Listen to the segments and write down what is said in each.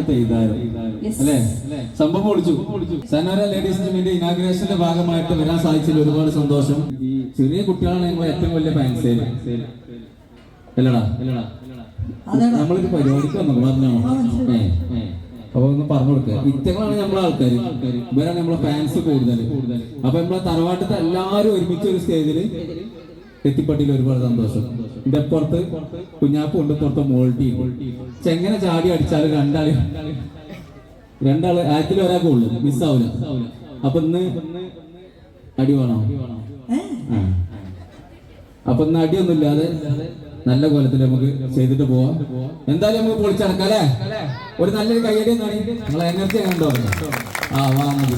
ആദ്യത്തെ ഇതാരം അല്ലേ? സംഭവം ഒളിച്ചു സനോര ലേഡീസ് ടീമിന്റെ ഇനാഗ്രേഷന്റെ ഭാഗമായിട്ട് വരാൻ സാധിച്ചതിൽ ഒരുപാട് സന്തോഷം. ഈ ചെറിയ കുട്ടികളാണ് ഞങ്ങൾ ഏറ്റവും വലിയ ഫാൻസ് അല്ലടാ. അല്ലടാ നമ്മളൊരു പരിപാടിക്ക് വന്നു പറഞ്ഞോ. അപ്പൊ ഒന്ന് പറഞ്ഞു കൊടുക്കുക ഇറ്റങ്ങളാണ് നമ്മളെ ആൾക്കാർ ഇവരാണ് നമ്മളെ ഫാൻസ് കൂടുതൽ അപ്പൊ നമ്മളെ തറവാട്ടത്തെ എല്ലാവരും ഒരുമിച്ച് ഒരു സ്റ്റേജിൽ എത്തിപ്പട്ടിയിൽ ഒരുപാട് സന്തോഷം. എന്റെ പുറത്ത് കുഞ്ഞാപ്പ് ഉണ്ട് പുറത്ത് മോൾട്ടി ചെങ്ങനെ ചാടി അടിച്ചാൽ രണ്ടാൾ. രണ്ടാൾ ആറ്റിൽ ഒരാൾക്ക് ഉള്ളു മിസ്സാവൂല. അപ്പൊ ഇന്ന് അടി വേണോ. അപ്പൊ ഇന്ന് അടിയൊന്നും ഇല്ലാതെ നല്ല കൊലത്തിൽ നമുക്ക് ചെയ്തിട്ട് പോവാം. എന്തായാലും നമുക്ക് പൊളിച്ചടക്കാം അല്ലേ? ഒരു നല്ലൊരു കയ്യടി എന്നാണ് നിങ്ങളെ എനർജി കണ്ടോ ആ വാ മതി.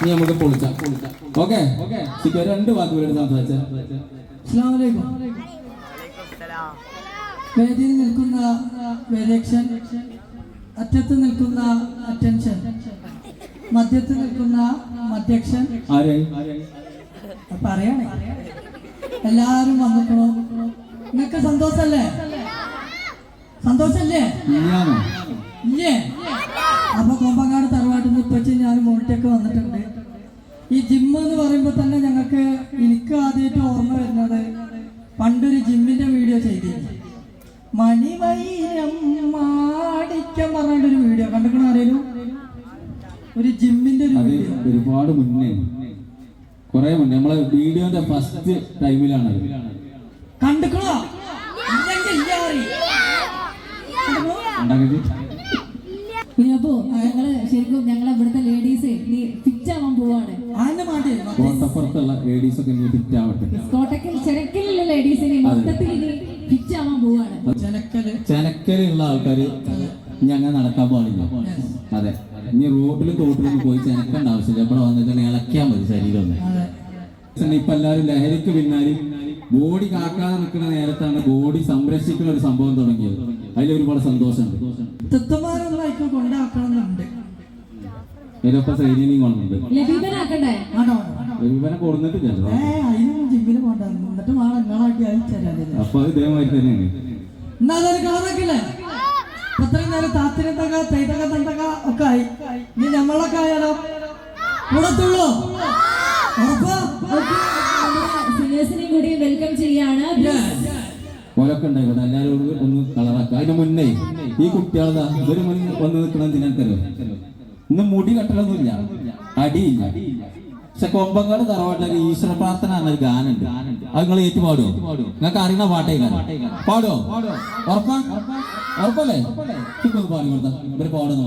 ഇനി നമുക്ക് പൊളിച്ചാം. ഓക്കെ? ഓക്കെ. രണ്ട് വാക്കുകളോട് സംസാരിച്ചു. അസ്സലാമു അലൈക്കും. വേദിയിൽ നിൽക്കുന്ന വേദക്ഷൻ അറ്റത്ത് നിൽക്കുന്ന അറ്റൻഷൻ മധ്യത്ത് നിൽക്കുന്ന മധ്യക്ഷൻ. പറയണേ. എല്ലാരും വന്നിക്കണോ നിങ്ങക്ക് സന്തോഷല്ലേ? സന്തോഷല്ലേ? ഇല്ലേ? അപ്പൊ കോമ്പങ്ങാട് തറവാട്ടിൽ നിന്ന് ഇപ്പച്ച് ഞാൻ മോട്ടേക്ക് വന്നിട്ടുണ്ട്. ഈ ജിമ്മ് എന്ന് പറയുമ്പോൾ തന്നെ ഞങ്ങൾക്ക് എനിക്ക് ആദ്യമായിട്ട് ഓർമ്മ വരുന്നത് പണ്ടൊരു ജിമ്മിന്റെ വീഡിയോ ചെയ്തിരുന്നു. മണിവൈരം മാടിക്കം പറഞ്ഞൊരു വീഡിയോ. കണ്ടിക്കണോ ആരേലും? ഒരു ജിമ്മിന്റെ ഒരു അത് വീഡിയോ. ഒരുപാട് മുന്നേ. കുറെ മുന്നേ. നമ്മളെ വീഡിയോന്റെ ഫസ്റ്റ് ടൈമിലാണ് ഇല്ലെങ്കിൽ ഇല്ല പറയ്. ഞങ്ങൾ ശരിക്കും ഞങ്ങളെ ഇവിടുത്തെ ലേഡീസ് നീ ഫിറ്റ് ആവാൻ പോവാണ്. ആന്റെ മാറ്റി? കോട്ടപ്പുറത്തുള്ള ലേഡീസ് ഒക്കെ ഇനി ഫിറ്റ് ആവട്ടെ. കോട്ടക്കൽ ചിറക്കലുള്ള ലേഡീസിനെ മൊത്തത്തിൽ ഇനി ചെനക്കലുള്ള ആൾക്കാര് ഞങ്ങൾ നടക്കാൻ പാടില്ല. അതെ. ഇനി റോഡിൽ തോട്ടിലും പോയി ചെനക്കേണ്ട ആവശ്യമില്ല. ഇവിടെ വന്നിട്ട് ഇളക്കിയാൽ മതി ശരീരം ഇപ്പൊ എല്ലാരും ലഹരിക്ക് പിന്നാലും ബോഡി കാക്കാതെ നിൽക്കുന്ന നേരത്താണ് ബോഡി സംരക്ഷിക്കുന്ന ഒരു സംഭവം തുടങ്ങിയത്. അതിൽ ഒരുപാട് സന്തോഷമുണ്ട് ഇതിലൊപ്പം സൈനിയും കൊണ്ടുണ്ട് കൊടുത്തിട്ടില്ലല്ലോ ജിമ്മിന് പോണ്ട. എന്നിട്ട് നാളെ നിങ്ങളാക്കി അയച്ചല്ലേ അപ്പൊ ഇതേമാതിരി തന്നെയാണ്. എന്നാ അതൊരു കളറൊക്കില്ലേ അത്രയും നേരം താത്തിനെ തക തൈതക തന്തക ഒക്കെ ആയി. ഇനി നമ്മളൊക്കെ ആയാലോ? കൂടത്തുള്ളൂ ഉറപ്പാ? കൂടി വെൽക്കം ചെയ്യാണ്. ഓലൊക്കെ ഉണ്ടായിക്കോട്ടെ എല്ലാവരും ഒന്ന് കളറാക്കുക അതിന് മുന്നേ ഈ കുട്ടികളതാ ഇവർ മുന്നിൽ വന്ന് നിൽക്കണം ഇന്ന് മുടി കെട്ടലൊന്നുമില്ല അടിയില്ല. പക്ഷെ കൊമ്പങ്ങാട് തറവാട്ടിലൊരു ഈശ്വര പ്രാർത്ഥന എന്നൊരു ഗാനുണ്ട് അത് നിങ്ങൾ ഏറ്റുപാടോ നിങ്ങൾക്ക് അറിയുന്ന പാട്ടേ പാടോ ഉറപ്പല്ലേ? പാടി കൊടുത്താ. ഇവർ പാടും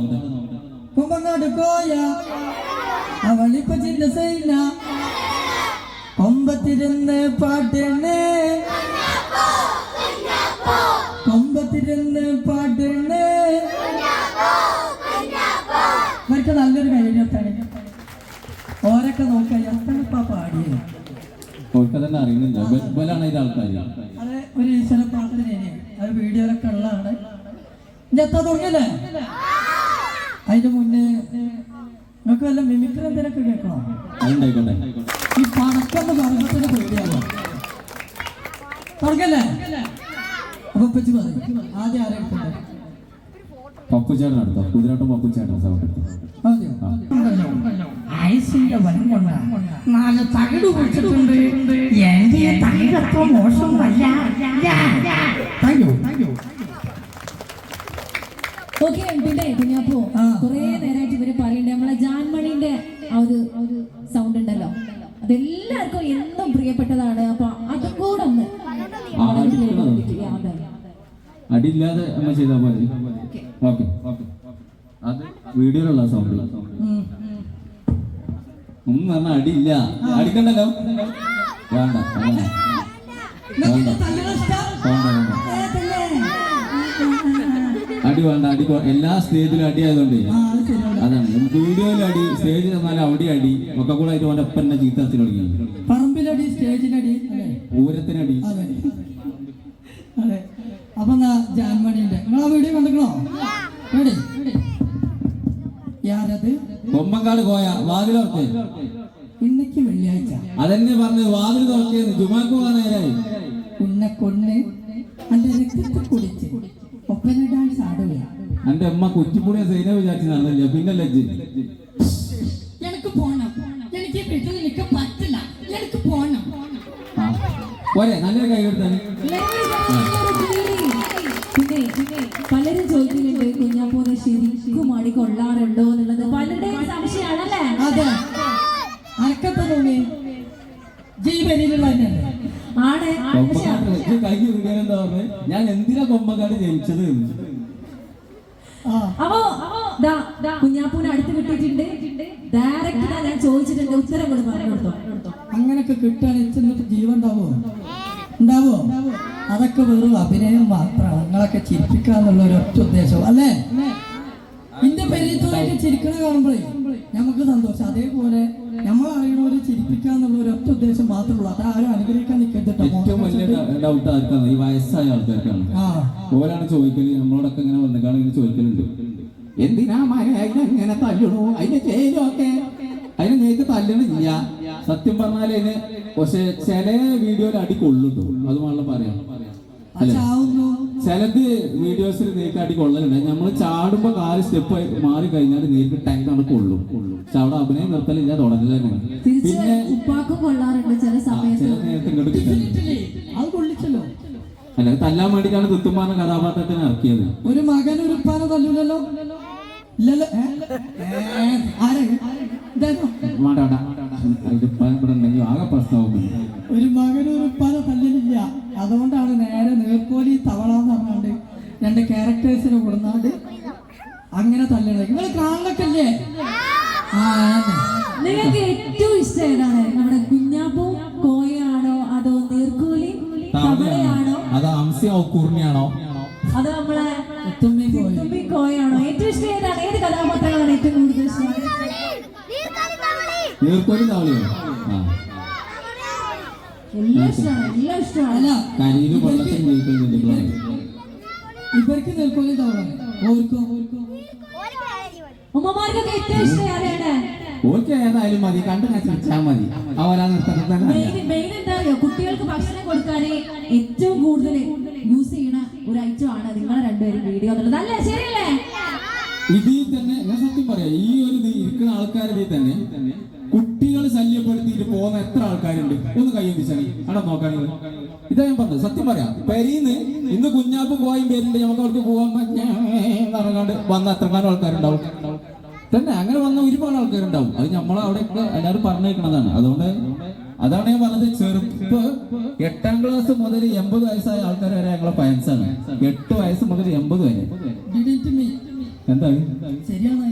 അവർക്ക് തന്നെ അറിയുന്നില്ല ഇവലാണ് ഇതിന്റെ ആൾക്കാർ അത് ഒരു ഈശ്വര പ്രാർത്ഥനയാണ് അത് വീഡിയോയിലൊക്കെ ഉള്ളതാണ്. ഇനി എത്താൻ തുടങ്ങിയല്ലേ? അതിന്റെ മുന്നേ നിങ്ങൾക്ക് വല്ല മിമിക്രി എന്തെങ്കിലുമൊക്കെ കേൾക്കണോ? അതുണ്ടായിക്കോട്ടെ. ഈ പടക്കം പറഞ്ഞതിന് പേടിയാണോ. തുടങ്ങല്ലേ അപ്പൊ പറ്റി പറയും ആദ്യം ആരെ എടുക്കണ്ടേ? പപ്പു ചേട്ടൻ അടുത്തോ കുതിരാട്ടം പപ്പു ചേട്ടൻ സൗണ്ട് എടുത്തു? ആദ്യം ഐസിന്റെ വലം കൊണ്ട നാല് തകിട് കുടിച്ചിട്ടുണ്ട് എന്റെ മോശമല്ല യു താങ്ക് യു ഓക്കെ പിന്നെ കുഞ്ഞപ്പോ. കുറെ നേരമായിട്ട് ഇവർ പറയണ്ടേ നമ്മളെ ജാൻമണിന്റെ ആ ഒരു സൗണ്ട് ഉണ്ടല്ലോ. അതെല്ലാവർക്കും എന്നും പ്രിയപ്പെട്ടതാണ്. അപ്പൊ അതും കൂടെ ഒന്ന്. അടിയില്ലാതെ നമ്മൾ ചെയ്താൽ മതി. ഓക്കെ. അത് വീഡിയോയിലുള്ള സൗണ്ട് പറഞ്ഞാൽ അടിയില്ല. അടിക്കണ്ടല്ലോ? വേണ്ട വേണ്ട? അടി വേണ്ട അടി എല്ലാ സ്റ്റേജിലും അടി ആയതുകൊണ്ട്. അതാണ്. വീഡിയോയിൽ അടി സ്റ്റേജിൽ തന്നാലും അവിടെ അടി ഒക്കെ കൂടെ ആയിട്ട് അവന്റെ ഒപ്പം തന്നെ ചീത്ത തുടങ്ങി പറമ്പിലടി സ്റ്റേജിലടി പൂരത്തിനടി. അപ്പൊ എന്നാ കൊമ്പങ്കാട് പോയ. വാതിലോർത്തെ ഇന്നക്ക് വെള്ളിയാഴ്ച. അതെന്നെ പറഞ്ഞു വാതിൽ തുറക്കിയെന്ന് ജുമാക്ക് പോകാൻ നേരായി. ഉന്നെ കൊണ്ണ് അന്റെ രക്തത്തിൽ കുടിച്ച് ഒപ്പന ഡാൻസ് ആടുക എന്റെ അമ്മ കുറ്റിപ്പുളിയെ സൈന വിചാരിച്ച് നടന്നില്ല. പിന്നെ ലജ്ജി. എനിക്ക് പോണം. എനിക്ക് ഈ വീട്ടിൽ നിൽക്കാൻ പറ്റില്ല. എനിക്ക് പോണം. പോരെ. നല്ലൊരു കൈ കൊടുത്താണ് പിന്നെ പിന്നെ പലരും ചോദിക്കുന്നുണ്ട് കുഞ്ഞാപ്പൂനെ ശരിക്കും അടി കൊള്ളാറുണ്ടോ എന്നുള്ളത് പലരുടെയും സംശയമാണല്ലേ? അതെ. അനക്കത്തെ തോന്നി ജീവനിലുള്ള ആണ്. ഞാൻ എന്തിനാ കൊമ്പക്കാട് ജനിച്ചത്. അപ്പോ കുഞ്ഞാപ്പൂനെ അടുത്ത് കിട്ടിയിട്ടുണ്ട്. ഡയറക്റ്റ് ഞാൻ ചോദിച്ചിട്ടുണ്ട് ഉത്തരം കൂടെ പറഞ്ഞു കൊടുത്തോ. അങ്ങനൊക്കെ ചെന്നിട്ട് ജീവൻ ഉണ്ടാവോ ഉണ്ടാവോ അതൊക്കെ വെറും അഭിനയം മാത്രമാണ് നിങ്ങളൊക്കെ ചിരിപ്പിക്കുക എന്നുള്ള ഒരു ഒറ്റ ഉദ്ദേശം അല്ലേ? ഇന്റെ പരിചയത്തോടെ ചിരിക്കണ കാണുമ്പോഴേ നമുക്ക് സന്തോഷം. അതേപോലെ നമ്മൾ അറിയണവരെ ചിരിപ്പിക്കാന്നുള്ള ഒരു ഒറ്റ ഉദ്ദേശം മാത്രമേ ഉള്ളൂ. ആരും അനുഗ്രഹിക്കാൻ നിൽക്കരുത് ഏറ്റവും വലിയ ഡൗട്ട് ആർക്കാണ്? ഈ വയസ്സായ ആൾക്കാർക്കാണ്. ഓരാണ് ചോദിക്കൽ നമ്മളോടൊക്കെ ഇങ്ങനെ വന്നിക്കാണ് ഇങ്ങനെ ചോദിക്കലുണ്ട്. എന്തിനാ മഴ അതിനെങ്ങനെ തല്ലണു അതിന്റെ ചേരൊക്കെ അതിന് നേരത്തെ തല്ലണില്ല. സത്യം പറഞ്ഞാൽ അതിന് പക്ഷെ ചില വീഡിയോയിൽ അടി കൊള്ളുന്നു അത് വേണം പറയാം. അല്ലെ? ചിലത് വീഡിയോസിൽ നേരിട്ട് അടി കൊള്ളലുണ്ട് നമ്മൾ ചാടുമ്പോ കാൽ സ്റ്റെപ്പ് മാറി കഴിഞ്ഞാൽ നേരിട്ട് ടൈം ആണ് കൊള്ളും. പക്ഷെ അവിടെ അഭിനയം നിർത്തലില്ല തുടങ്ങൽ തന്നെയാണ്. തിരിച്ച് പിന്നെ ഉപ്പാക്കും കൊള്ളാറുണ്ട് ചില നേരത്തെ ഇങ്ങോട്ട് അല്ല തല്ലാൻ വേണ്ടിട്ടാണ് തുത്തുമ്പാന കഥാപാത്രത്തിന് ഇറക്കിയത്. ഒരു മകൻ ഒരു ഉപ്പാനെ തല്ലൂലല്ലോ? ഇല്ലല്ലോ. ആരെ? ഒരു മകനൊരു ഒരു പല തല്ലലില്ല. അതുകൊണ്ടാണ് നേരെ നേർക്കോലി തവള എന്ന് പറഞ്ഞാണ്ട് രണ്ട് ക്യാരക്ടേഴ്സിനെ കൊടുന്നാണ്ട് അങ്ങനെ തല്ലണത്. നിങ്ങൾ കാണക്കല്ലേ. നിങ്ങൾക്ക് ഏറ്റവും ഇഷ്ടം ഏതാണ്? നമ്മുടെ കുഞ്ഞാപ്പൂ കോയാണോ അതോ നീർക്കോലി തവളയാണോ? അതോ അംസ്യ കുർണിയാണോ? നീർക്കോലി തവളയോ ആ. കരിയിലും വെള്ളത്തിൽ ജീവിക്കുന്നുണ്ട് ഇവർക്ക് നേർക്കോലി തവള ഓർക്കോ ഓർക്കോ. ഉമ്മമാർക്കൊക്കെ ഏറ്റവും ഇഷ്ടം ആരെയാണ് ഓക്കെ ഏതായാലും മതി കണ്ടു ചിരിച്ചാൽ മതി. അവരാ അറിയോ. കുട്ടികൾക്ക് ഭക്ഷണം കൊടുക്കാനേ ഏറ്റവും കൂടുതൽ യൂസ് ചെയ്യണ ഒരു ഐറ്റം ആണ് നിങ്ങളെ രണ്ടുപേരും വീഡിയോ എന്നുള്ളത് അല്ലേ? ശരിയല്ലേ? ഇതിൽ തന്നെ ഞാൻ സത്യം പറയാം ഈ ഒരു ഇരിക്കുന്ന ആൾക്കാരുടെ തന്നെ ശല്യപ്പെടുത്തിയിട്ട് പോകുന്ന എത്ര ആൾക്കാരുണ്ട്? ഒന്ന് കയ്യൊന്നിച്ചാൽ അവിടെ നോക്കാനുള്ളത് ഇതാ ഞാൻ പറഞ്ഞത്. സത്യം പറയാം. പെരീന്ന് ഇന്ന് കുഞ്ഞാപ്പും പോയും പേരുണ്ട് നമുക്ക് അവർക്ക് പോകാൻ പറഞ്ഞാണ്ട് വന്ന എത്രക്കാനും ആൾക്കാരുണ്ടാവും? തന്നെ അങ്ങനെ വന്ന ഒരുപാട് ആൾക്കാരുണ്ടാവും. അത് നമ്മൾ അവിടെയൊക്കെ എല്ലാവരും പറഞ്ഞേക്കണതാണ്. അതുകൊണ്ട് അതാണ് ഞാൻ പറഞ്ഞത്. ചെറുപ്പ് എട്ടാം ക്ലാസ് മുതൽ എൺപത് വയസ്സായ ആൾക്കാർ വരെ ഞങ്ങളെ ഫാൻസാണ് എട്ട് വയസ്സ് മുതൽ എൺപത് വരെ. എന്താ ശരിയാണ്.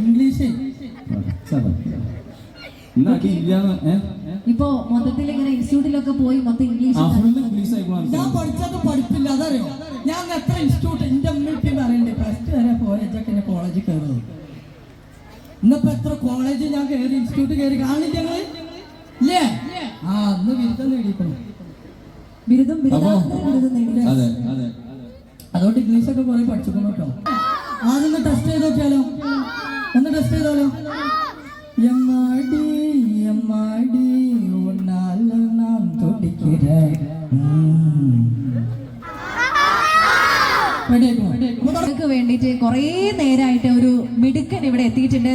ഇംഗ്ലീഷ്? ഇപ്പോ മൊത്തത്തിൽ ഇങ്ങനെ ഇൻസ്റ്റിറ്റ്യൂട്ടിലൊക്കെ പോയി മൊത്തം ഇംഗ്ലീഷ് ഞാൻ പഠിച്ചത് പഠിപ്പില്ല അതറിയോ? ഞാൻ എത്ര ഇൻസ്റ്റിറ്റ്യൂട്ട് എന്റെ അമ്മയ്ക്ക് പറയണ്ടേ പ്ലസ് ടു വരെ എന്നെ കോളേജിൽ കയറുന്നത് ഇന്നിപ്പോ എത്ര കോളേജ് ഞാൻ കയറി ഇൻസ്റ്റിറ്റ്യൂട്ട് കയറി കാണില്ല ഞങ്ങൾ ഇല്ലേ? ആ അന്ന് ബിരുദം നേടിക്കണം ബിരുദം ബിരുദം നേടി. അതെ അതെ. അതുകൊണ്ട് ഇംഗ്ലീഷ് ഒക്കെ കുറെ പഠിച്ചിരിക്കണം കേട്ടോ. ആദ്യം ടെസ്റ്റ് ചെയ്ത് നോക്കിയാലോ? ഒന്ന് ടെസ്റ്റ് ചെയ്താലോ? എമ്മാടി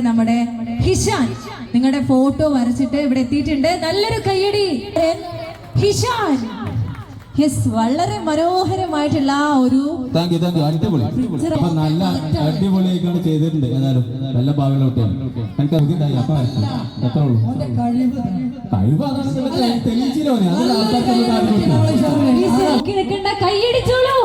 നമ്മുടെ ഹിഷാൻ നിങ്ങളുടെ ഫോട്ടോ വരച്ചിട്ട് ഇവിടെ എത്തിയിട്ടുണ്ട്. നല്ലൊരു കയ്യടി. ഹിഷാൻ. യെസ് വളരെ മനോഹരമായിട്ടുള്ള ആ ഒരു താങ്ക് യു താങ്ക് യു അടിപൊളി. അപ്പൊ നല്ല അടിപൊളിയൊക്കെയാണ് ചെയ്തിട്ടുണ്ട് ഏതായാലും. നല്ല ഭാവിയിലോട്ടാണ് എനിക്ക് ബുദ്ധിമുട്ടായി അപ്പൊ എത്ര ഉള്ളൂ. കഴിവ്. അതാണ് തെളിയിച്ചില്ലോ കൈയടിച്ചോളൂ.